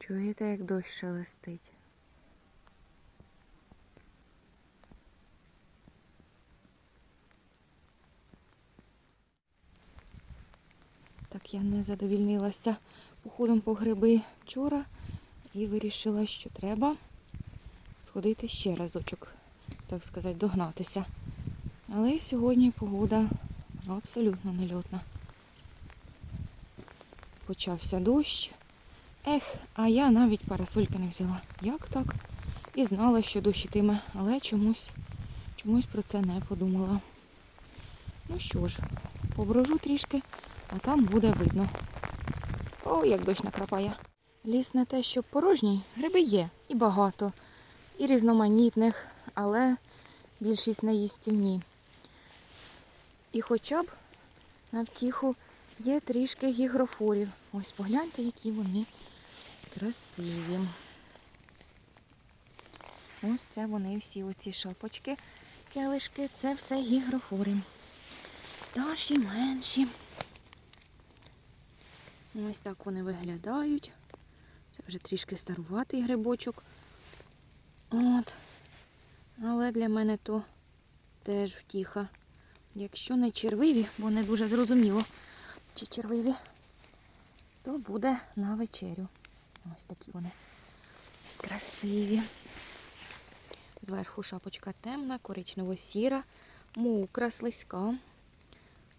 Чуєте, як дощ шелестить? Так я не задовільнилася походом по гриби вчора і вирішила, що треба сходити ще разочок, так сказати, догнатися. Але сьогодні погода абсолютно нельотна. Почався дощ. Ех, а я навіть парасольки не взяла. Як так? І знала, що дощ ітиме, але чомусь, чомусь про це не подумала. Ну що ж, поброжу трішки, а там буде видно. О, як дощ накрапає. Ліс не те, що порожній, гриби є і багато, і різноманітних, але більшість не їстівні. І хоча б на втіху є трішки гігрофорів. Ось погляньте, які вони красиві. Ось це вони всі оці шапочки, келишки, це все гігрофори. Старші, менші. Ось так вони виглядають. Це вже трішки старуватий грибочок. От. Але для мене то теж втіха. Якщо не червиві, бо не дуже зрозуміло, чи червиві, то буде на вечерю. Ось такі вони красиві. Зверху шапочка темна, коричнево-сіра, мокра, слизька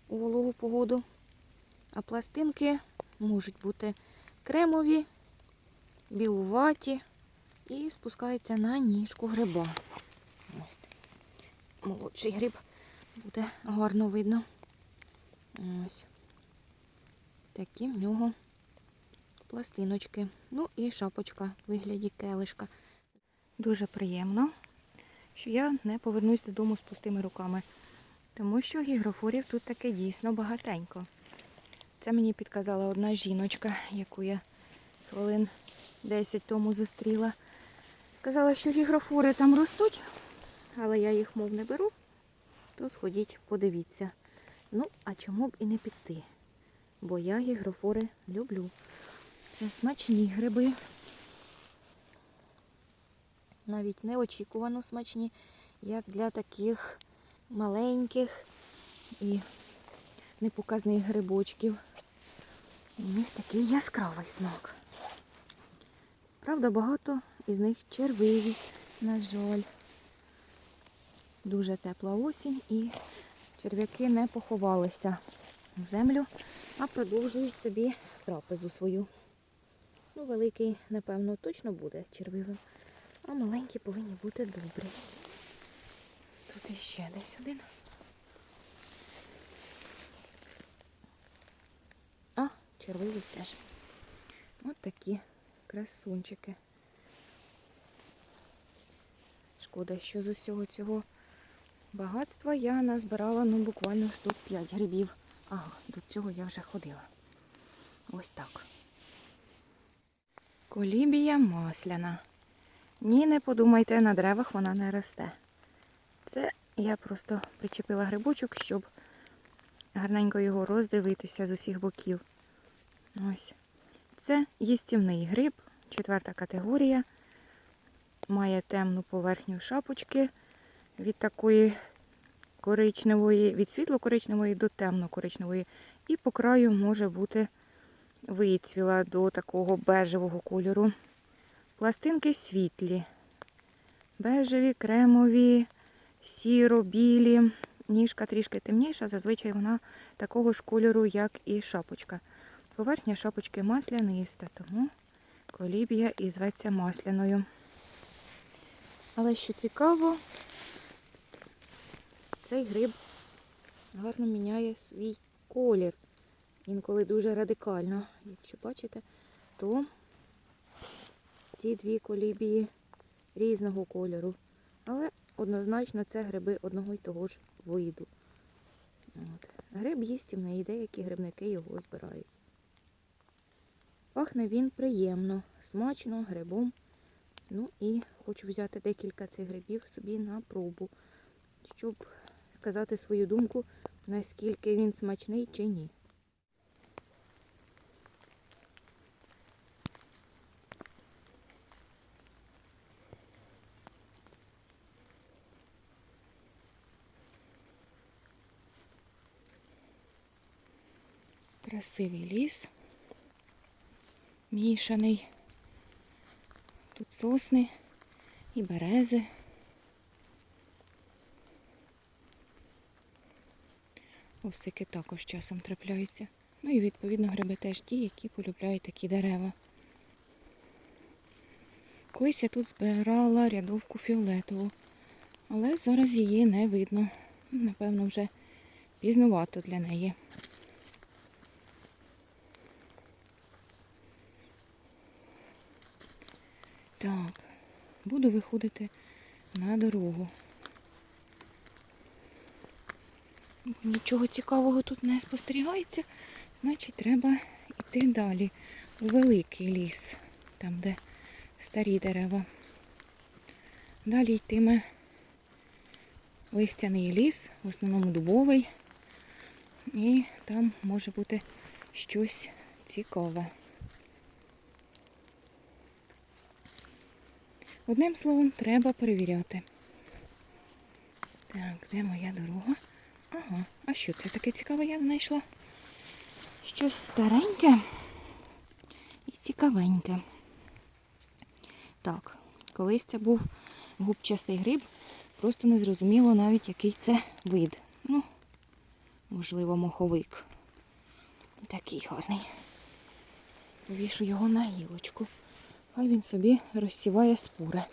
у вологу погоду. А пластинки можуть бути кремові, білуваті і спускаються на ніжку гриба. Ось. Молодший гриб буде гарно видно. Ось. Такі в нього пластиночки. Ну і шапочка в вигляді келишка. Дуже приємно, що я не повернусь додому з пустими руками, тому що гігрофорів тут таки дійсно багатенько. Це мені підказала одна жіночка, яку я хвилин 10 тому зустріла. Сказала, що гігрофори там ростуть, але я їх мов не беру, то сходіть, подивіться. Ну, а чому б і не піти? Бо я гігрофори люблю. Це смачні гриби. Навіть неочікувано смачні, як для таких маленьких і непоказних грибочків. У них такий яскравий смак. Правда, багато із них червиві, на жаль. Дуже тепла осінь і черв'яки не поховалися в землю, а продовжують собі трапезу свою. Ну, великий, напевно, точно буде червивим, а маленькі повинні бути добрі. Тут іще десь один. А, червивий теж. От такі красунчики. Шкода, що з усього цього багатства я назбирала ну, буквально штук 5 грибів. Ага, до цього я вже ходила. Ось так. Колібія масляна. Ні, не подумайте, на деревах вона не росте. Це я просто причепила грибочок, щоб гарненько його роздивитися з усіх боків. Ось. Це їстівний гриб, четверта категорія. Має темну поверхню шапочки від такої коричневої, від світло-коричневої до темно-коричневої. І по краю може бути вицвіла до такого бежевого кольору. Пластинки світлі, бежеві, кремові, сіро-білі. Ніжка трішки темніша, зазвичай вона такого ж кольору, як і шапочка. Поверхня шапочки масляниста, тому колібія і зветься масляною. Але що цікаво, цей гриб гарно міняє свій колір. Інколи дуже радикально. Якщо бачите, то ці дві колібії різного кольору. Але однозначно це гриби одного й того ж виду. От. Гриб їстівний, і деякі грибники його збирають. Пахне він приємно, смачно, грибом. Ну і хочу взяти декілька цих грибів собі на пробу, щоб сказати свою думку, наскільки він смачний чи ні. Красивий ліс. Мішаний. Тут сосни і берези. Осики також часом трапляються. Ну і відповідно гриби теж ті, які полюбляють такі дерева. Колись я тут збирала рядовку фіолетову, але зараз її не видно. Напевно, вже пізнувато для неї. Так, буду виходити на дорогу. Нічого цікавого тут не спостерігається, значить треба йти далі у великий ліс, там де старі дерева. Далі йтиме листяний ліс, в основному дубовий, і там може бути щось цікаве. Одним словом, треба перевіряти. Так, де моя дорога? Ага, а що це таке цікаве я знайшла? Щось стареньке і цікавеньке. Так, колись це був губчастий гриб, просто не зрозуміло навіть, який це вид. Ну, можливо, моховик. Такий гарний. Повішу його на гілочку. Хай він собі розсіває спори.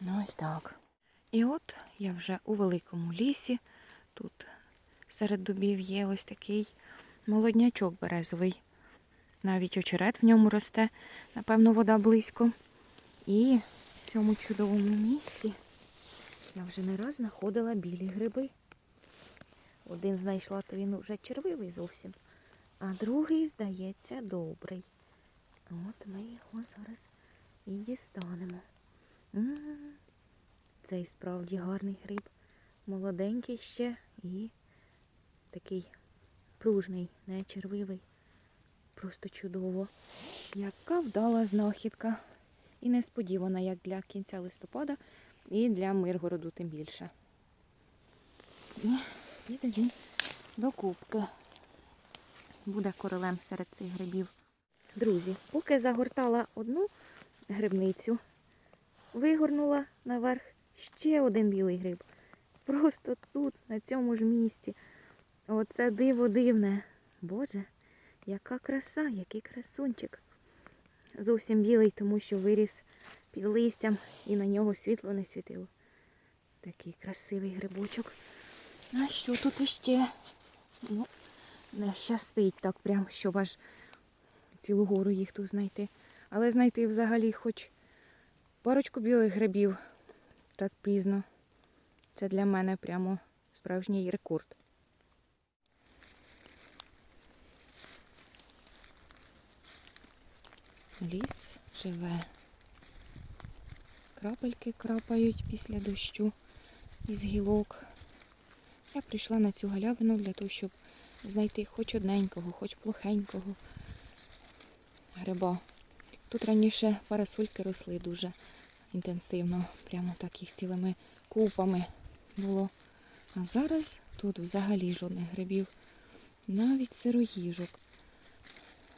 Ну, ось так. І от я вже у великому лісі. Тут серед дубів є ось такий молоднячок березовий. Навіть очерет в ньому росте, напевно, вода близько. І в цьому чудовому місці я вже не раз знаходила білі гриби. Один знайшла, то він вже червивий зовсім, а другий, здається, добрий. От ми його зараз і дістанемо. М, Цей справді гарний гриб. Молоденький ще і такий пружний, не червивий. Просто чудово. Яка вдала знахідка. І несподівана, як для кінця листопада, і для Миргороду тим більше. І він до кубки. Буде королем серед цих грибів. Друзі, поки загортала одну грибницю, вигорнула наверх ще один білий гриб. Просто тут, на цьому ж місці. Оце диво дивне. Боже, яка краса, який красунчик. Зовсім білий, тому що виріс під листям і на нього світло не світило. Такий красивий грибочок. А що тут іще? Ну, не щастить так прям, щоб аж цілу гору їх тут знайти. Але знайти взагалі хоч парочку білих грибів так пізно. Це для мене прямо справжній рекорд. Ліс живе. Крапельки крапають після дощу із гілок. Я прийшла на цю галявину для того, щоб знайти хоч одненького, хоч плохенького гриба. Тут раніше парасольки росли дуже інтенсивно, прямо так їх цілими купами було. А зараз тут взагалі жодних грибів, навіть сироїжок.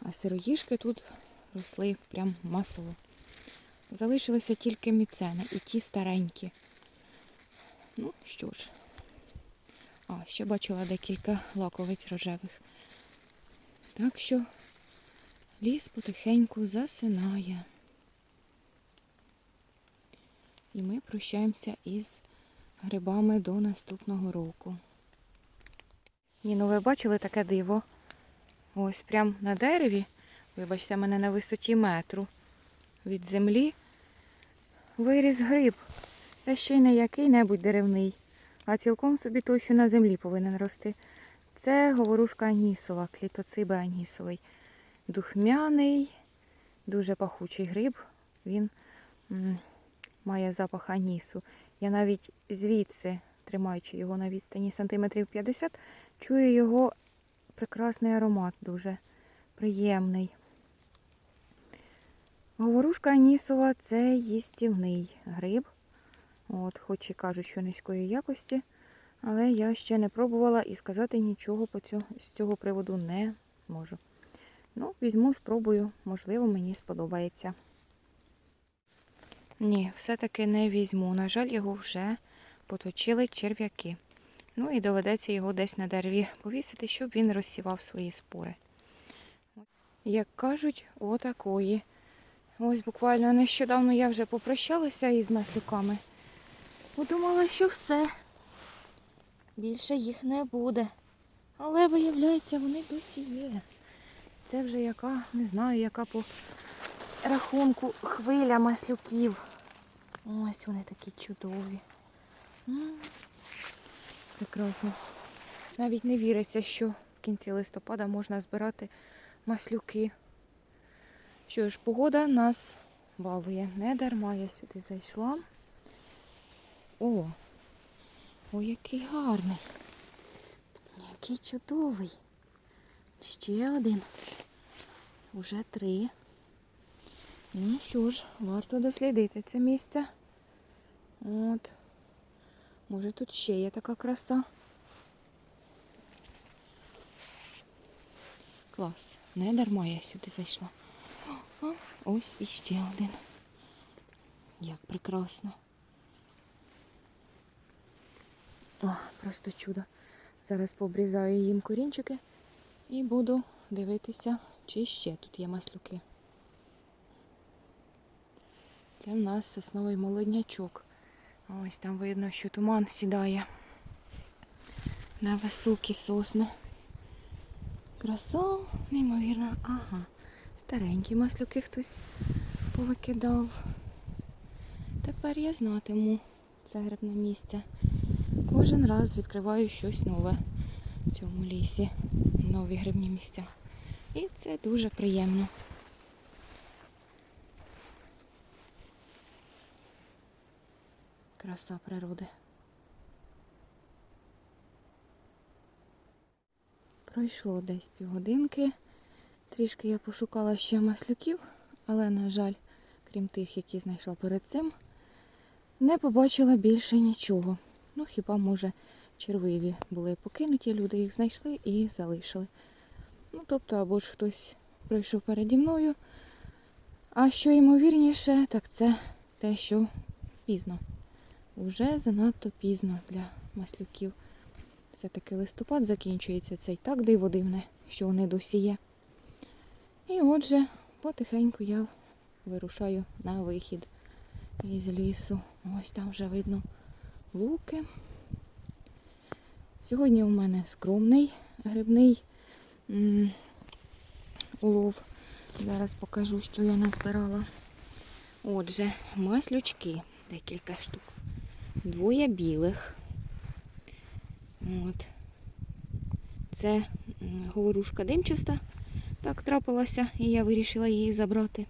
А сироїжки тут росли прям масово. Залишилися тільки міцени і ті старенькі. Ну що ж. А, ще бачила декілька лаковиць рожевих. Так що ліс потихеньку засинає. І ми прощаємося із грибами до наступного року. Ні, ну ви бачили таке диво? Ось прям на дереві, вибачте, мене на висоті метру від землі виріс гриб. Та ще й не який-небудь деревний, а цілком собі той, що на землі повинен рости. Це говорушка анісова, клітоциба анісовий. Духмяний, дуже пахучий гриб. Він має запах анісу. Я навіть звідси, тримаючи його на відстані сантиметрів 50, чую його прекрасний аромат, дуже приємний. Говорушка анісова це їстівний гриб. От, хоч і кажуть, що низької якості, але я ще не пробувала і сказати нічого по цього, з цього приводу не можу. Ну, візьму, спробую, можливо, мені сподобається. Ні, все-таки не візьму. На жаль, його вже поточили черв'яки. Ну і доведеться його десь на дереві повісити, щоб він розсівав свої спори. Як кажуть, отакої. Ось буквально нещодавно я вже попрощалася із маслюками. Подумала, що все. Більше їх не буде. Але виявляється, вони досі є. Це вже яка, не знаю, яка по рахунку хвиля маслюків. Ось вони такі чудові. Прекрасно. Навіть не віриться, що в кінці листопада можна збирати маслюки. Що ж, погода нас балує. Не дарма я сюди зайшла. О, ой, який гарний. Який чудовий. Ще один. Уже три. Ну що ж, варто дослідити це місце. От. Може тут ще є така краса. Клас. Не дарма я сюди зайшла. Ось іще один. Як прекрасно. О, просто чудо. Зараз пообрізаю їм корінчики і буду дивитися, чи ще тут є маслюки. Це в нас сосновий молоднячок. Ось там видно, що туман сідає на високі сосни. Краса, неймовірна. Ага. Старенькі маслюки хтось повикидав. Тепер я знатиму це грибне місце. Кожен раз відкриваю щось нове в цьому лісі. Нові грибні місця. І це дуже приємно. Краса природи. Пройшло десь півгодинки. Трішки я пошукала ще маслюків, але, на жаль, крім тих, які знайшла перед цим, не побачила більше нічого. Ну, хіба, може, червиві були покинуті, люди їх знайшли і залишили. Ну, тобто, або ж хтось пройшов переді мною. А що ймовірніше, так це те, що пізно. Уже занадто пізно для маслюків. Все-таки листопад закінчується, це й так диво дивне, що вони досі є. І отже, потихеньку я вирушаю на вихід із лісу. Ось там вже видно луки. Сьогодні у мене скромний грибний улов. Зараз покажу, що я назбирала. Отже, маслючки, декілька штук. Двоє білих. От. Це говорушка димчаста. Так трапилася, і я вирішила її забрати.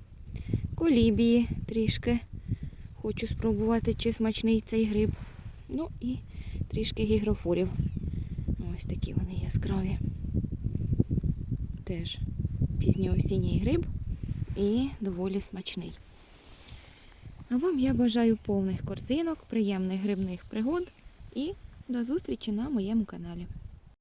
Колібії трішки. Хочу спробувати, чи смачний цей гриб. Ну і трішки гігрофорів. Ось такі вони яскраві. Теж пізньоосінній гриб і доволі смачний. А вам я бажаю повних корзинок, приємних грибних пригод і до зустрічі на моєму каналі.